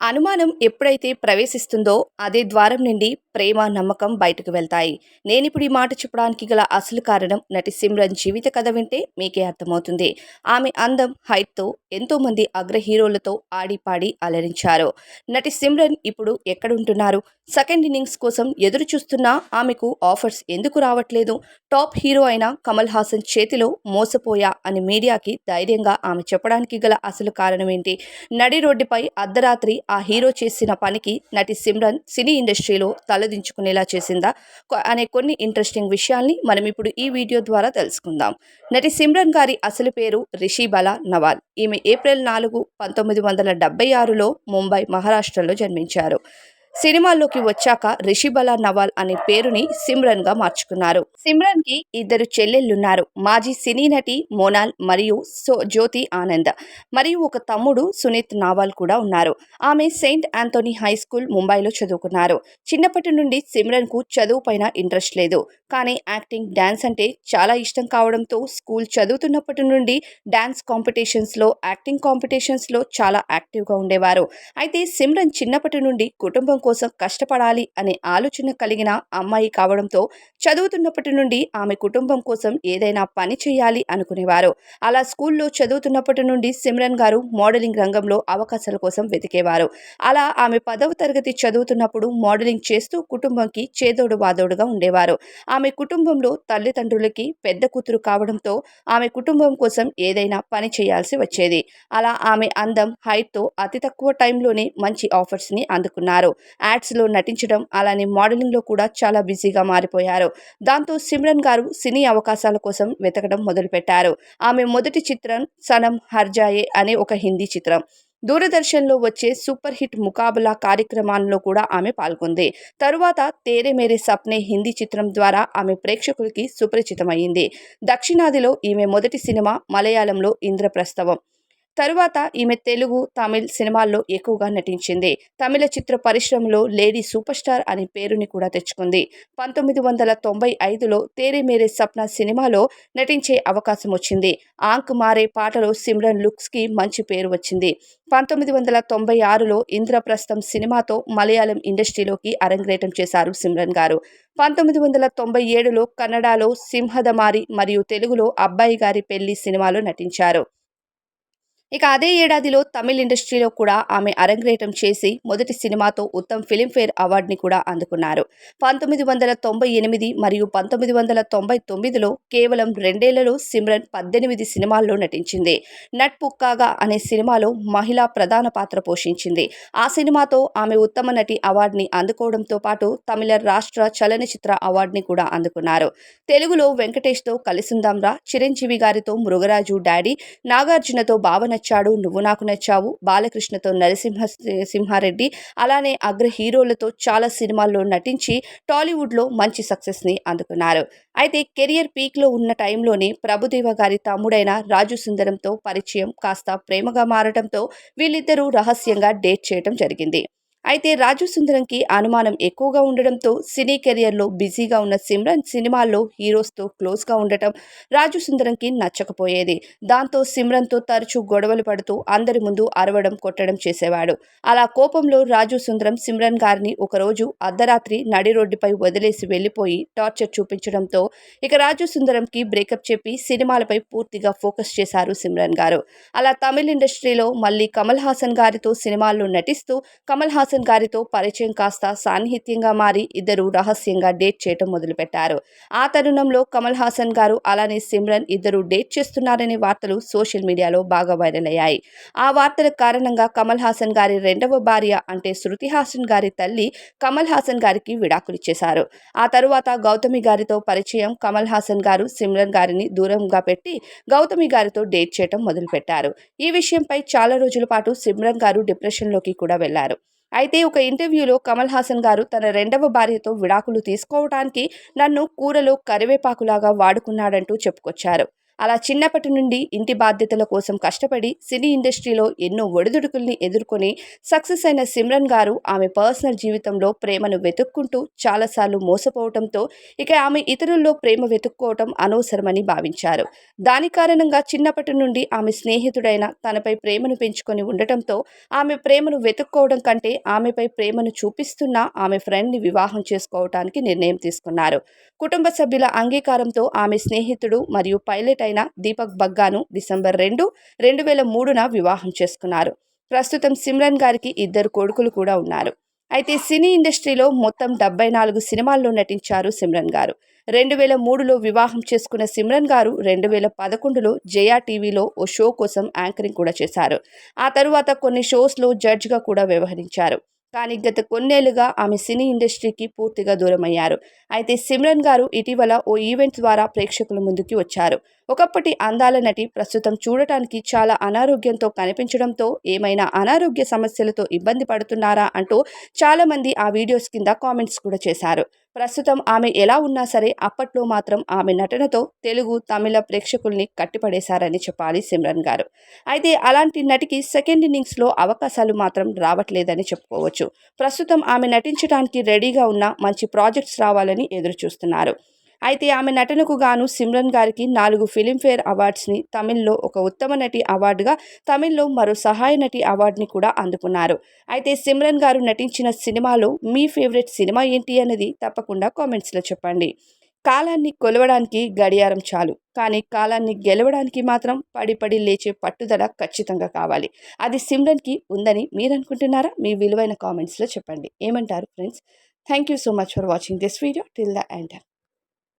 అనుమానం ఎప్పుడైతే ప్రవేశిస్తుందో అదే ద్వారం నుండి ప్రేమ నమ్మకం బయటకు వెళ్తాయి. నేనిప్పుడు ఈ మాట చెప్పడానికి గల అసలు కారణం నటి సిమ్రన్ జీవిత కథ వింటే మీకే అర్థమవుతుంది. ఆమె అందం హైట్తో ఎంతోమంది అగ్ర హీరోలతో ఆడిపాడి అలరించారు. నటి సిమ్రన్ ఇప్పుడు ఎక్కడుంటున్నారు? సెకండ్ ఇన్నింగ్స్ కోసం ఎదురు చూస్తున్నా ఆమెకు ఆఫర్స్ ఎందుకు రావట్లేదు? టాప్ హీరో అయిన కమల్ హాసన్ చేతిలో మోసపోయా అని మీడియాకి ధైర్యంగా ఆమె చెప్పడానికి గల అసలు కారణం ఏంటి? నడి రోడ్డుపై అర్ధరాత్రి ఆ హీరో చేసిన పనికి నటి సిమ్రన్ సినీ ఇండస్ట్రీలో తల తలదించుకునేలా చేసిందా? అనే కొన్ని ఇంట్రెస్టింగ్ విషయాల్ని మనం ఇప్పుడు ఈ వీడియో ద్వారా తెలుసుకుందాం. నటి సిమ్రన్ గారి అసలు పేరు రిషిబలా నవాల్. ఈమె ఏప్రిల్ నాలుగు పంతొమ్మిది వందల డెబ్బై ఆరులో ముంబై మహారాష్ట్రలో జన్మించారు. సినిమాల్లోకి వచ్చాక రిషిబలా నవాల్ అనే పేరుని సిమ్రన్గా మార్చుకున్నారు. సిమ్రన్కి ఇద్దరు చెల్లెళ్ళున్నారు. మాజీ సినీ నటి మోనాల్ మరియు సో జ్యోతి ఆనంద్. మరియు ఒక తమ్ముడు సునీత్ నావాల్ కూడా ఉన్నారు. ఆమె సెయింట్ ఆంథోనీ హై స్కూల్ ముంబైలో చదువుకున్నారు. చిన్నప్పటి నుండి సిమ్రన్కు చదువు పైన ఇంట్రెస్ట్ లేదు. కానీ యాక్టింగ్ డాన్స్ అంటే చాలా ఇష్టం కావడంతో స్కూల్ చదువుతున్నప్పటి నుండి డాన్స్ కాంపిటీషన్స్లో యాక్టింగ్ కాంపిటీషన్స్లో చాలా యాక్టివ్గా ఉండేవారు. అయితే సిమ్రన్ చిన్నప్పటి నుండి కుటుంబం కోసం కష్టపడాలి అనే ఆలోచన కలిగిన అమ్మాయి కావడంతో చదువుతున్నప్పటి నుండి ఆమె కుటుంబం కోసం ఏదైనా పని చేయాలి అనుకునేవారు. అలా స్కూల్లో చదువుతున్నప్పటి నుండి సిమ్రన్ గారు మోడలింగ్ రంగంలో అవకాశాల కోసం వెతికేవారు. అలా ఆమె పదవ తరగతి చదువుతున్నప్పుడు మోడలింగ్ చేస్తూ కుటుంబంకి చేదోడు వాదోడుగా ఉండేవారు. ఆమె కుటుంబంలో తల్లిదండ్రులకి పెద్ద కూతురు కావడంతో ఆమె కుటుంబం కోసం ఏదైనా పని చేయాల్సి వచ్చేది. అలా ఆమె అందం హైట్తో అతి తక్కువ టైంలోనే మంచి ఆఫర్స్ని అందుకున్నారు. యాడ్స్లో నటించడం అలానే మోడలింగ్లో కూడా చాలా బిజీగా మారిపోయారు. దాంతో సిమ్రన్ గారు సినీ అవకాశాల కోసం వెతకడం మొదలుపెట్టారు. ఆమె మొదటి చిత్రం సనం హర్జాయే అనే ఒక హిందీ చిత్రం. దూరదర్శన్లో వచ్చే సూపర్ హిట్ ముకాబలా కార్యక్రమాల్లో కూడా ఆమె పాల్గొంది. తరువాత తేరే మేరే సప్నే హిందీ చిత్రం ద్వారా ఆమె ప్రేక్షకులకి సుపరిచితమైంది దక్షిణాదిలో ఈమె మొదటి సినిమా మలయాళంలో ఇంద్రప్రస్థవం. తరువాత ఈమె తెలుగు తమిళ్ సినిమాల్లో ఎక్కువగా నటించింది. తమిళ చిత్ర పరిశ్రమలో లేడీ సూపర్ స్టార్ అనే పేరుని కూడా తెచ్చుకుంది. పంతొమ్మిది వందల తొంభై ఐదులో తేరే మేరే సప్న సినిమాలో నటించే అవకాశం వచ్చింది. ఆంక్ మారే పాటలో సిమ్రన్ లుక్స్కి మంచి పేరు వచ్చింది. పంతొమ్మిది వందల తొంభై ఆరులో ఇంద్రప్రస్థం సినిమాతో మలయాళం ఇండస్ట్రీలోకి అరంగేటం చేశారు సిమ్రన్ గారు. పంతొమ్మిది వందల తొంభై ఏడులో కన్నడలో సింహదమారి మరియు తెలుగులో అబ్బాయి గారి పెళ్ళి సినిమాలో నటించారు. ఇక అదే ఏడాదిలో తమిళ ఇండస్ట్రీలో కూడా ఆమె అరంగేటం చేసి మొదటి సినిమాతో ఉత్తమ్ ఫిలింఫేర్ అవార్డుని కూడా అందుకున్నారు. పంతొమ్మిది వందల తొంభై ఎనిమిది మరియు పంతొమ్మిది వందల తొంభై తొమ్మిదిలో కేవలం రెండేళ్ళలో సిమ్రన్ పద్దెనిమిది సినిమాల్లో నటించింది. నట్ పుక్కాగా అనే సినిమాలో మహిళా ప్రధాన పాత్ర పోషించింది. ఆ సినిమాతో ఆమె ఉత్తమ నటి అవార్డుని అందుకోవడంతో పాటు తమిళ రాష్ట్ర చలనచిత్ర అవార్డుని కూడా అందుకున్నారు. తెలుగులో వెంకటేష్తో కలిసిందాంరా చిరంజీవి గారితో మృగరాజు డాడీ నాగార్జునతో భావన నచ్చాడు నువ్వు నాకు నచ్చావు బాలకృష్ణతో నరసింహ సింహారెడ్డి అలానే అగ్ర హీరోలతో చాలా సినిమాల్లో నటించి టాలీవుడ్లో మంచి సక్సెస్ని అందుకున్నారు. అయితే కెరియర్ పీక్లో ఉన్న టైంలోనే ప్రభుదేవ గారి తమ్ముడైన రాజు సుందరంతో పరిచయం కాస్త ప్రేమగా మారడంతో వీళ్ళిద్దరూ రహస్యంగా డేట్ చేయడం జరిగింది. అయితే రాజు సుందరంకి అనుమానం ఎక్కువగా ఉండడంతో సినీ కెరియర్లో బిజీగా ఉన్న సిమ్రన్ సినిమాల్లో హీరోస్తో క్లోజ్గా ఉండటం రాజు సుందరంకి నచ్చకపోయేది. దాంతో సిమ్రన్తో తరచూ గొడవలు పడుతూ అందరి ముందు అరవడం కొట్టడం చేసేవాడు. అలా కోపంలో రాజు సుందరం సిమ్రన్ గారిని ఒకరోజు అర్ధరాత్రి నడి రోడ్డుపై వదిలేసి వెళ్ళిపోయి టార్చర్ చూపించడంతో ఇక రాజు సుందరంకి బ్రేకప్ చెప్పి సినిమాలపై పూర్తిగా ఫోకస్ చేశారు సిమ్రన్ గారు. అలా తమిళ ఇండస్ట్రీలో మళ్ళీ కమల్ హాసన్ గారితో సినిమాల్లో నటిస్తూ కమల్ హాసన్ గారితో పరిచయం కాస్త సాన్నిహిత్యంగా మారి ఇద్దరు రహస్యంగా డేట్ చేయటం మొదలుపెట్టారు. ఆ తరుణంలో కమల్ హాసన్ గారు అలానే సిమ్రన్ ఇద్దరు డేట్ చేస్తున్నారనే వార్తలు సోషల్ మీడియాలో బాగా వైరల్ అయ్యాయి. ఆ వార్తల కారణంగా కమల్ హాసన్ గారి రెండవ భార్య అంటే శృతి హాసన్ గారి తల్లి కమల్ హాసన్ గారికి విడాకులు ఇచ్చేశారు. ఆ తరువాత గౌతమి గారితో పరిచయం కమల్ హాసన్ గారు సిమ్రన్ గారిని దూరంగా పెట్టి గౌతమి గారితో డేట్ చేయటం మొదలుపెట్టారు. ఈ విషయంపై చాలా రోజుల పాటు సిమ్రన్ గారు డిప్రెషన్లోకి కూడా వెళ్ళారు అయితే ఒక ఇంటర్వ్యూలో కమల్ హాసన్ గారు తన రెండవ భార్యతో విడాకులు తీసుకోవడానికి నన్ను కూరలో కరివేపాకులాగా వాడుకున్నాడంటూ చెప్పుకొచ్చారు. అలా చిన్నప్పటి నుండి ఇంటి బాధ్యతల కోసం కష్టపడి సినీ ఇండస్ట్రీలో ఎన్నో ఒడిదుడుకుల్ని ఎదుర్కొని సక్సెస్ అయిన సిమ్రన్ గారు ఆమె పర్సనల్ జీవితంలో ప్రేమను వెతుక్కుంటూ చాలాసార్లు మోసపోవడంతో ఇక ఆమె ఇతరుల్లో ప్రేమ వెతుక్కోవటం అనవసరమని భావించారు. దాని కారణంగా చిన్నప్పటి నుండి ఆమె స్నేహితుడైన తనపై ప్రేమను పెంచుకొని ఉండటంతో ఆమె ప్రేమను వెతుక్కోవడం కంటే ఆమెపై ప్రేమను చూపిస్తున్న ఆమె ఫ్రెండ్ని వివాహం చేసుకోవటానికి నిర్ణయం తీసుకున్నారు. కుటుంబ సభ్యుల అంగీకారంతో ఆమె స్నేహితుడు మరియు పైలట్ అయిన దీపక్ బగ్గాను డిసెంబర్ రెండు రెండు వేల మూడున వివాహం చేసుకున్నారు. ప్రస్తుతం సిమ్రన్ గారికి ఇద్దరు కొడుకులు కూడా ఉన్నారు. అయితే సినీ ఇండస్ట్రీలో మొత్తం డెబ్బై నాలుగు సినిమాల్లో నటించారు సిమ్రన్ గారు. రెండు వేల మూడులో వివాహం చేసుకున్న సిమ్రన్ గారు రెండు వేల పదకొండులో జయా టీవీలో ఓ షో కోసం యాంకరింగ్ కూడా చేశారు. ఆ తరువాత కొన్ని షోస్లో జడ్జ్గా కూడా వ్యవహరించారు. కానీ గత కొన్నేళ్ళుగా ఆమె సినీ ఇండస్ట్రీకి పూర్తిగా దూరమయ్యారు. అయితే సిమ్రన్ గారు ఇటీవల ఓ ఈవెంట్ ద్వారా ప్రేక్షకుల ముందుకి వచ్చారు. ఒకప్పటి అందాల నటి ప్రస్తుతం చూడటానికి చాలా అనారోగ్యంతో కనిపించడంతో ఏమైనా అనారోగ్య సమస్యలతో ఇబ్బంది పడుతున్నారా అంటూ చాలామంది ఆ వీడియోస్ కింద కామెంట్స్ కూడా చేశారు. ప్రస్తుతం ఆమె ఎలా ఉన్నా సరే అప్పట్లో మాత్రం ఆమె నటనతో తెలుగు తమిళ ప్రేక్షకుల్ని కట్టిపడేశారని చెప్పాలి సిమ్రన్ గారు. అయితే అలాంటి నటికి సెకండ్ ఇన్నింగ్స్లో అవకాశాలు మాత్రం రావట్లేదని చెప్పుకోవచ్చు. ప్రస్తుతం ఆమె నటించడానికి రెడీగా ఉన్న మంచి ప్రాజెక్ట్స్ రావాలని ఎదురు చూస్తున్నారు అయితే ఆమె నటనకు గాను సిమ్రన్ గారికి నాలుగు ఫిలింఫేర్ అవార్డ్స్ని తమిళ్ళో ఒక ఉత్తమ నటి అవార్డుగా తమిళ్ళో మరో సహాయ నటి అవార్డుని కూడా అందుకున్నారు. అయితే సిమ్రన్ గారు నటించిన సినిమాలో మీ ఫేవరెట్ సినిమా ఏంటి అనేది తప్పకుండా కామెంట్స్లో చెప్పండి. కాలాన్ని కొలవడానికి గడియారం చాలు. కానీ కాలాన్ని గెలవడానికి మాత్రం పడి పడి లేచే పట్టుదల ఖచ్చితంగా కావాలి. అది సిమ్రన్కి ఉందని మీరు అనుకుంటున్నారా మీ విలువైన కామెంట్స్లో చెప్పండి. ఏమంటారు friends? Thank you so much for watching this video. Till the end.